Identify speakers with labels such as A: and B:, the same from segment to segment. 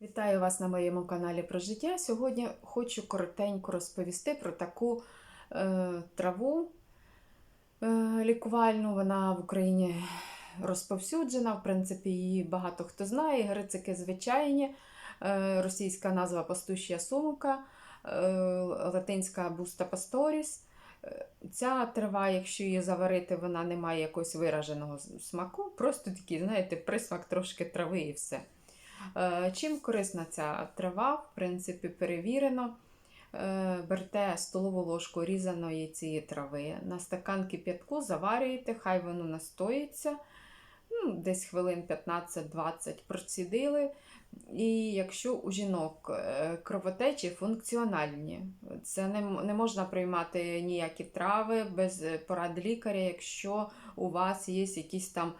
A: Вітаю вас на моєму каналі про життя. Сьогодні хочу коротенько розповісти про таку е, траву е, лікувальну. Вона в Україні розповсюджена. В принципі, її багато хто знає. Грицики звичайні, е, російська назва пастуща сумка, е, латинська буста пасторіс. Е, Ця трава, якщо її заварити, вона не має якогось вираженого смаку. Просто такий, знаєте, присмак трошки трави і все. Е, Чим корисна ця трава, в принципі, перевірено. Е, Берете столову ложку різаної цієї трави, на стакан кип'ятку заварюєте, хай воно настоїться. Ну, десь хвилин 15-20 процідили. І якщо у жінок е, кровотечі функціональні, це не, не можна приймати ніякі трави без поради лікаря, якщо у вас є якісь там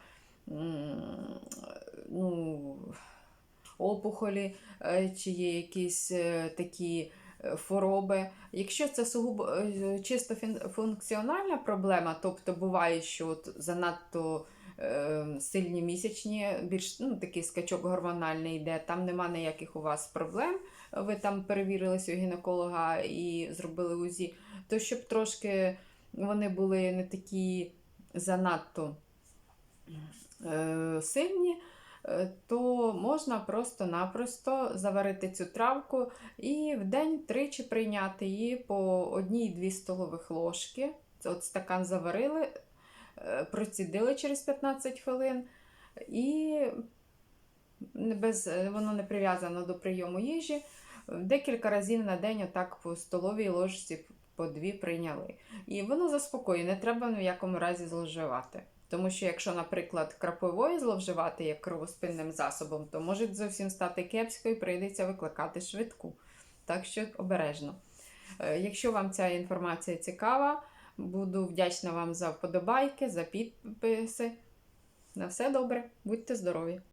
A: опухолі, е, чи є якісь е, такі е, хвороби. Якщо це сугубо чисто функціональна проблема, тобто буває, що от занадто сильні місячні, більш ну, такий скачок гормональний йде, там нема ніяких у вас проблем. Ви там перевірилися у гінеколога і зробили УЗІ, то щоб трошки вони були не такі занадто е, сильні, то можна просто-напросто заварити цю травку і в день тричі прийняти її по одній-дві столових ложки. От стакан заварили, е, процідили через 15 хвилин, і без, е, воно не прив'язано до прийому їжі. Декілька разів на день, отак по столовій ложці по дві прийняли. І воно заспокоює, не треба в якому разі зловживати. Тому що якщо, наприклад, краповою зловживати як кровоспинним засобом, то може зовсім стати кепсько і прийдеться викликати швидку. Так що обережно. Е, Якщо вам ця інформація цікава, буду вдячна вам за вподобайки, за підписи. На все добре, будьте здорові!